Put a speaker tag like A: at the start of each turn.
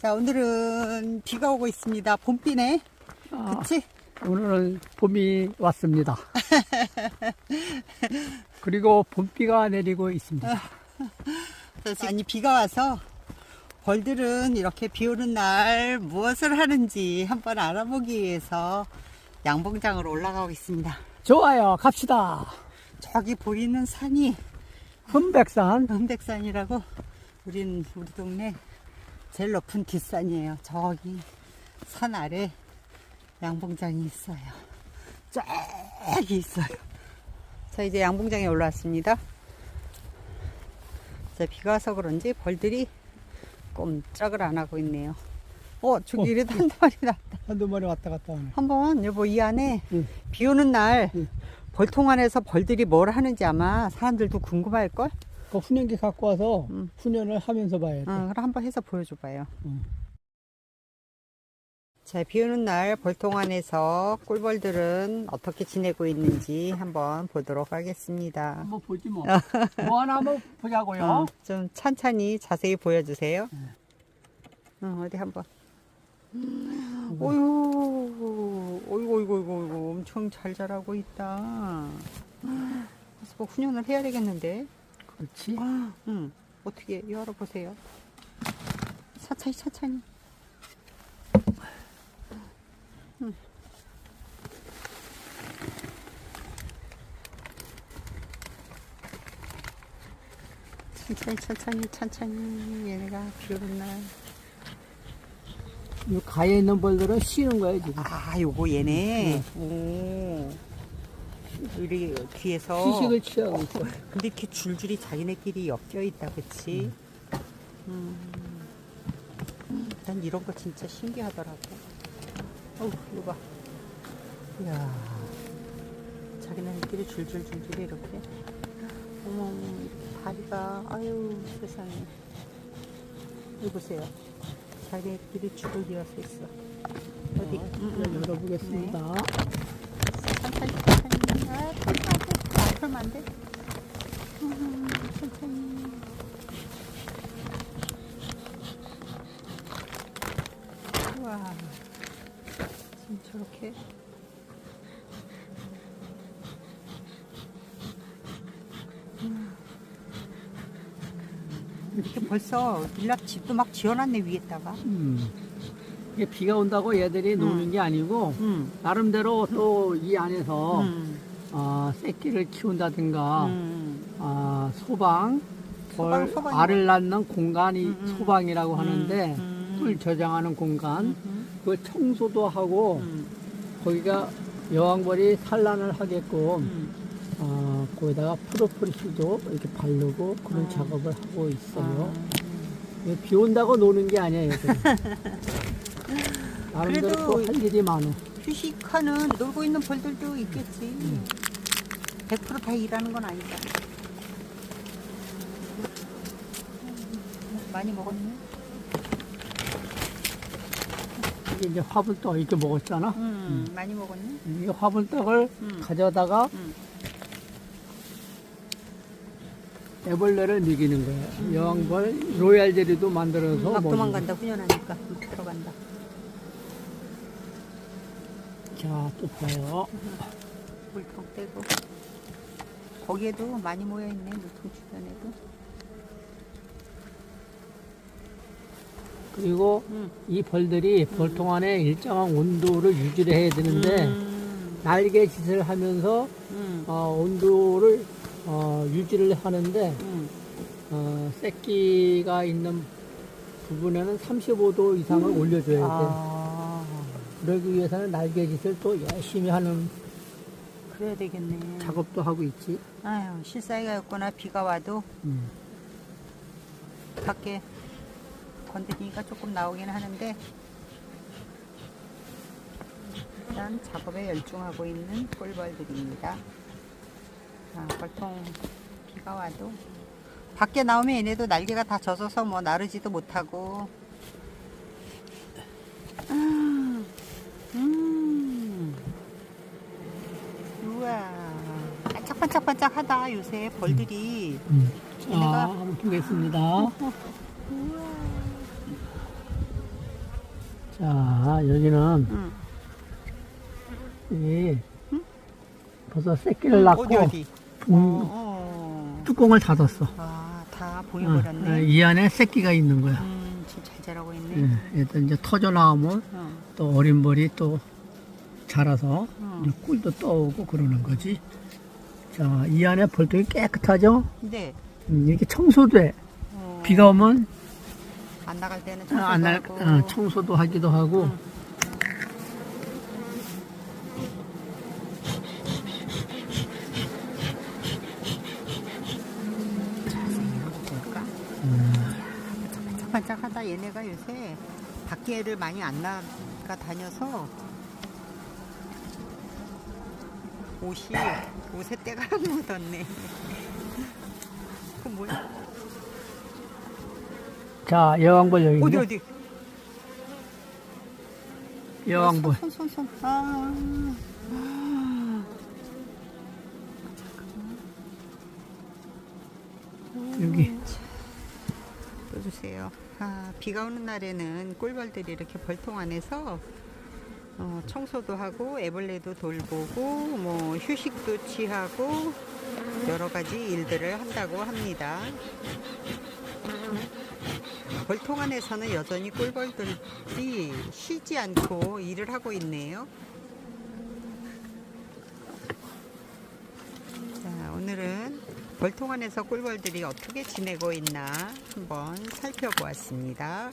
A: 자, 오늘은 비가 오고 있습니다. 봄비네.
B: 아,
A: 그치?
B: 오늘은 봄이 왔습니다. 그리고 봄비가 내리고 있습니다.
A: 아니, 비가 와서 벌들은 이렇게 비 오는 날 무엇을 하는지 한번 알아보기 위해서 양봉장으로 올라가고 있습니다.
B: 좋아요, 갑시다.
A: 저기 보이는 산이
B: 흠백산.
A: 은백산이라고 우린 우리 동네 제일 높은 뒷산이에요. 저기 산 아래 양봉장이 있어요. 쫙 있어요. 자 이제 양봉장에 올라왔습니다. 자 비가 와서 그런지 벌들이 꼼짝을 안 하고 있네요. 어 저기
B: 어.
A: 이래도 한 마리 났다.
B: 한두 마리 왔다 갔다 하네.
A: 한번 여보 이 안에
B: 응.
A: 비 오는 날
B: 응.
A: 벌통 안에서 벌들이 뭘 하는지 아마 사람들도 궁금할 걸.
B: 그 훈련기 갖고 와서
A: 음.
B: 훈련을 하면서 봐야 돼.
A: 응, 그럼 한번 해서 보여줘봐요.
B: 응.
A: 자, 비 오는 날 벌통 안에서 꿀벌들은 어떻게 지내고 있는지 한번 보도록 하겠습니다.
B: 한번 보지 뭐. 뭐 하나 한번 보자고요.
A: 어, 좀 찬찬히 자세히 보여주세요.
B: 네.
A: 응, 어디 한번. 어유, 어이구, 어이구, 어이구, 어이구, 엄청 잘 자라고 있다. 그래서 뭐 훈련을 해야 되겠는데.
B: 그렇지.
A: 응, 어떻게 열어보세요. 천천히, 천천히. 응. 천천히, 천천히, 천천히. 얘네가 비 오는 날.
B: 이 가에 있는 벌들은 쉬는 거야, 지금.
A: 아, 요거 얘네. 오. 우리 뒤에서.
B: 휴식을 취하고 있어.
A: 근데 이렇게 줄줄이 자기네끼리 엮여 있다, 그치? 음. 난 이런 거 진짜 신기하더라고. 어우, 이거 봐. 이야. 자기네끼리 줄줄줄줄 이렇게. 어머, 이렇게 다리가, 아유, 세상에. 이거 보세요. 자기네끼리 줄을 이어서 있어. 어디? 음, 음.
B: 열어보겠습니다.
A: 털면 안 돼. 안 돼. 음, 천천히. 우와. 지금 저렇게. 음. 이렇게 벌써 밀랍 집도 막 지어놨네 위에다가.
B: 음. 이게 비가 온다고 얘들이 노는 게 아니고,
A: 음.
B: 나름대로 또 이 안에서
A: 음.
B: 어, 새끼를 키운다든가
A: 음.
B: 아, 소방,
A: 소방,
B: 벌,
A: 소방이
B: 알을 낳는 공간이
A: 음, 음.
B: 소방이라고 하는데
A: 음.
B: 꿀 저장하는 공간
A: 음.
B: 그 청소도 하고
A: 음.
B: 거기가 여왕벌이 산란을 하게끔
A: 음.
B: 어, 거기다가 프로폴리스도 이렇게 바르고 그런
A: 음.
B: 작업을 하고 있어요.
A: 아.
B: 이비 온다고 노는 게 아니에요. 나름대로 또 할 일이 많아.
A: 휴식하는 놀고 있는 벌들도 있겠지.
B: 음.
A: 100%다 일하는 건 아니다. 많이 먹었네.
B: 이게 이제 화분떡 이렇게 먹었잖아.
A: 음, 많이 먹었네.
B: 이 화분떡을
A: 음.
B: 가져다가
A: 음.
B: 애벌레를 먹이는 거예요. 여왕벌 로얄 제리도 만들어서
A: 막
B: 먹이고.
A: 도망간다, 훈련하니까. 막 들어간다.
B: 자, 또 봐요.
A: 물통 떼고. 거기에도 많이 모여있네, 물통 주변에도.
B: 그리고
A: 음.
B: 이 벌들이 벌통 안에 일정한 온도를 유지를 해야 되는데
A: 음.
B: 날개짓을 하면서
A: 음.
B: 어, 온도를 어, 유지를 하는데
A: 음.
B: 어, 새끼가 있는 부분에는 35도 이상을 올려줘야 돼.
A: 아,
B: 그러기 위해서는 날개짓을 또 열심히 하는
A: 그래야 되겠네.
B: 작업도 하고 있지.
A: 아유, 실사이가였구나. 비가 와도
B: 음.
A: 밖에 건드리니까 조금 나오긴 하는데 일단 작업에 열중하고 있는 꿀벌들입니다. 아, 보통 비가 와도 밖에 나오면 얘네도 날개가 다 젖어서 뭐 나르지도 못하고 음, 음. 우와 반짝반짝반짝하다 요새 벌들이
B: 음. 자,
A: 얘네가-
B: 한번 보겠습니다. 자, 여기는
A: 응.
B: 이 벌써 새끼를 낳고
A: 어디 어디?
B: 음,
A: 어, 어.
B: 뚜껑을 닫았어.
A: 아, 다
B: 어,
A: 보여버렸네.
B: 어, 이 안에 새끼가 있는 거야.
A: 음, 지금 잘 자라고 있네.
B: 예, 일단 이제 터져 나오면
A: 어,
B: 또 어린 벌이 또 자라서
A: 어.
B: 꿀도 떠오고 그러는 거지. 자, 이 안에 벌통이 깨끗하죠?
A: 근데
B: 음, 이렇게 청소돼.
A: 어,
B: 비가 오면
A: 안 나갈 때는
B: 어,
A: 청소도
B: 안 날,
A: 하고.
B: 어, 청소도 하기도 하고.
A: 응. 자세히 볼까? 반짝반짝하다 얘네가 요새 밖에 애들 많이 안 나가 다녀서 옷이 옷에 때가 묻었네. 그 뭐야?
B: 자, 여왕벌 여기
A: 어디
B: 있네.
A: 어디?
B: 여왕벌.
A: 손, 손, 손. 아.
B: 여기.
A: 또 주세요. 아, 비가 오는 날에는 꿀벌들이 이렇게 벌통 안에서 어, 청소도 하고 애벌레도 돌보고 뭐 휴식도 취하고 여러 가지 일들을 한다고 합니다. 벌통 안에서는 여전히 꿀벌들이 쉬지 않고 일을 하고 있네요. 자, 오늘은 벌통 안에서 꿀벌들이 어떻게 지내고 있나 한번 살펴보았습니다.